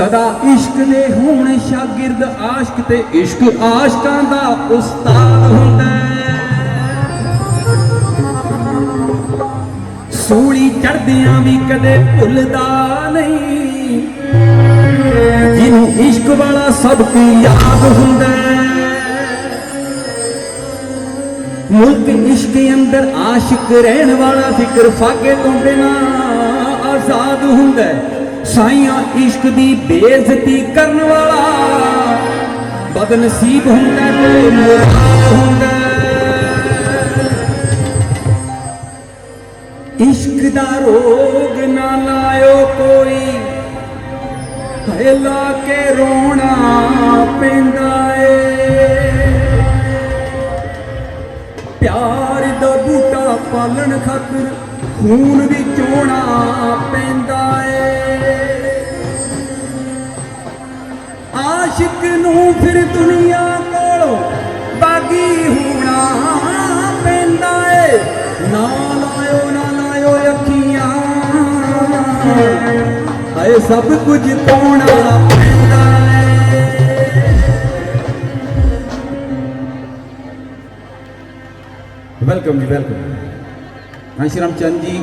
ਸਦਾ ਇਸ਼ਕ ਦੇ ਹੋਣ ਸ਼ਾਗਿਰਦ, ਆਸ਼ਕ ਤੇ ਇਸ਼ਕ ਆਸ਼ਕਾਂ ਦਾ ਉਸਤਾਦ ਹੁੰਦਾ ਸੂਲੀ ਚੜਦਿਆਂ ਵੀ ਕਦੇ ਭੁੱਲਦਾ ਨਹੀਂ। ਜਿਹਨੂੰ ਇਸ਼ਕ ਵਾਲਾ ਸਬਕ ਯਾਦ ਹੁੰਦਾ ਹੈ। ਮੁਲਕ ਇਸ਼ਕ ਅੰਦਰ ਆਸ਼ਿਕ ਰਹਿਣ ਵਾਲਾ ਫਿਕਰ ਫਾਕੇ ਤੋਂ ਬਿਨਾ ਆਜ਼ਾਦ ਹੁੰਦਾ ਸਾਈਆਂ ਇਸ਼ਕ ਦੀ ਬੇਇੱਜ਼ਤੀ ਕਰਨ ਵਾਲਾ। ਬਦਨਸੀਬ ਹੁੰਦਾ ਤੇ ਮੁਰਾਦ ਹੁੰਦਾ ਇਸ਼ਕ ਦਾ ਰੋਗ ਨਾ ਲਾਇਓ ਕੋਈ। ਹੈ ਲਾ ਕੇ ਰੋਣਾ ਪੈਂਦਾ ਏ। ਪਿਆਰ ਦਾ ਬੂਟਾ ਪਾਲਣ ਖਾਤਰ ਖੂਨ ਵੀ ਚੋਣਾ ਪੈਂਦਾ ਤੂੰ ਫਿਰ ਦੁਨੀਆ ਕੋਲੋਂ ਬਾਗੀ वेलकम ਪੈਂਦਾ ਏ। ਨਾ ਲਾਇਓ रामचंद जी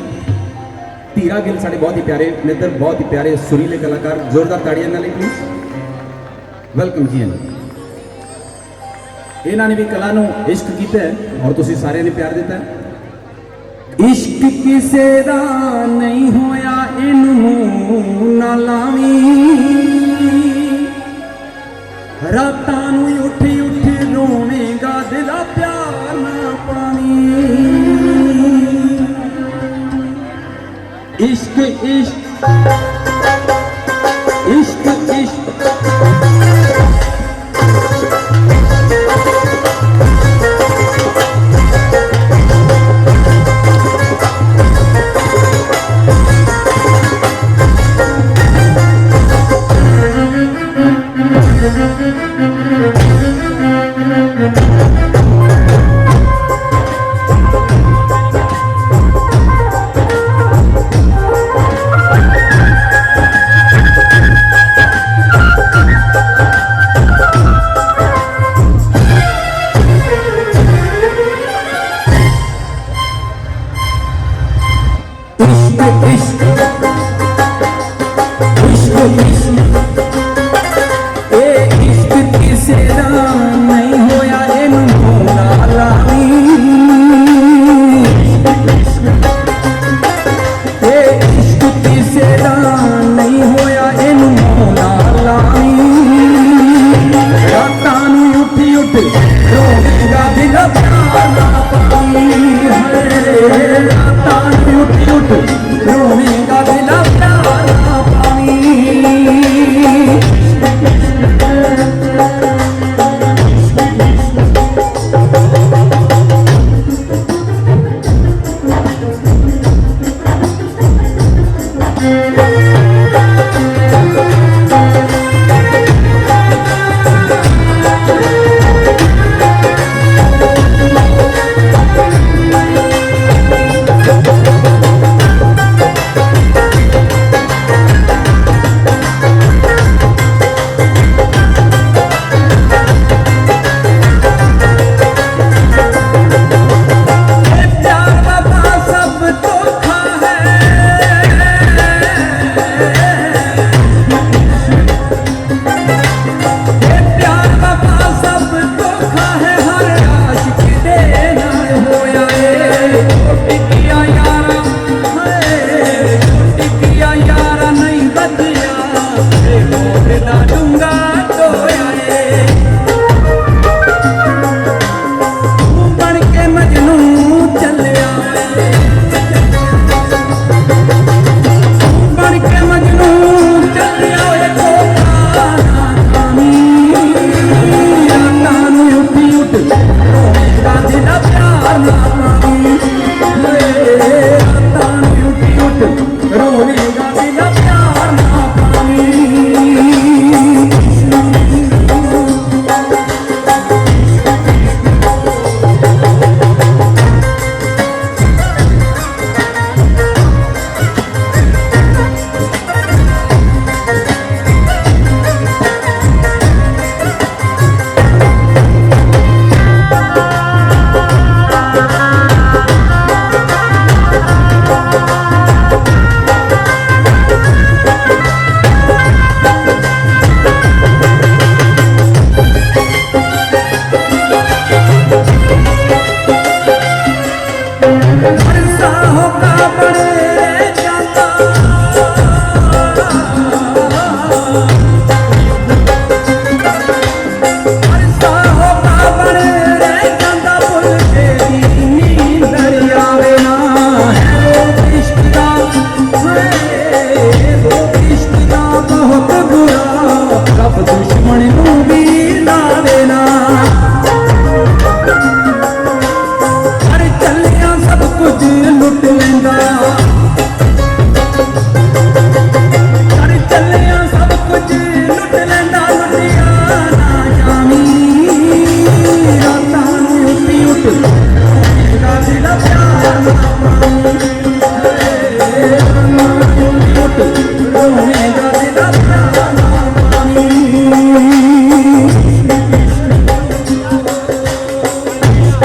तीरा गिल साढ़े बहुत ही प्यारे मित्र बहुत ही प्यारे सुरीले कलाकार जोरदार ताड़ियाँ ना लें प्लीज़ ਵੈਲਕਮ ਜੀ ਇਹਨਾਂ ਨੇ ਵੀ ਕਲਾ ਨੂੰ ਇਸ਼ਕ ਕੀਤਾ ਔਰ ਤੁਸੀਂ ਸਾਰਿਆਂ ਨੇ ਪਿਆਰ ਦਿੱਤਾ ਇਸ਼ਕ ਕਿਸੇ ਦਾ ਨਹੀਂ ਹੋਇਆ, ਇਹਨੂੰ ਨਾ ਲਾਵੀਂ। ਰਾਤਾਂ ਨੂੰ ਉੱਠ ਉੱਠ ਰੋਵੇਂਗਾ, ਦਿਲਾ ਪਿਆਰ ਨਾ ਪਾਵੀਂ। ਇਸ਼ਕ ਇਸ਼ਕ ਇਸ਼ਕ ਇਸ਼ਕ। దిల ప్రాణం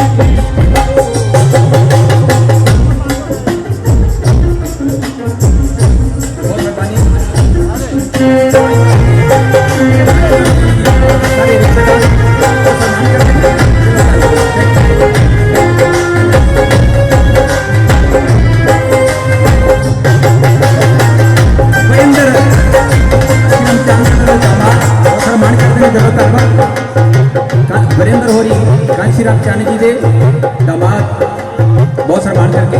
ਬਹੁਤ ਦਾਮਾਦ ਬਹੁਤ ਸਨਮਾਨ ਕਰਕੇ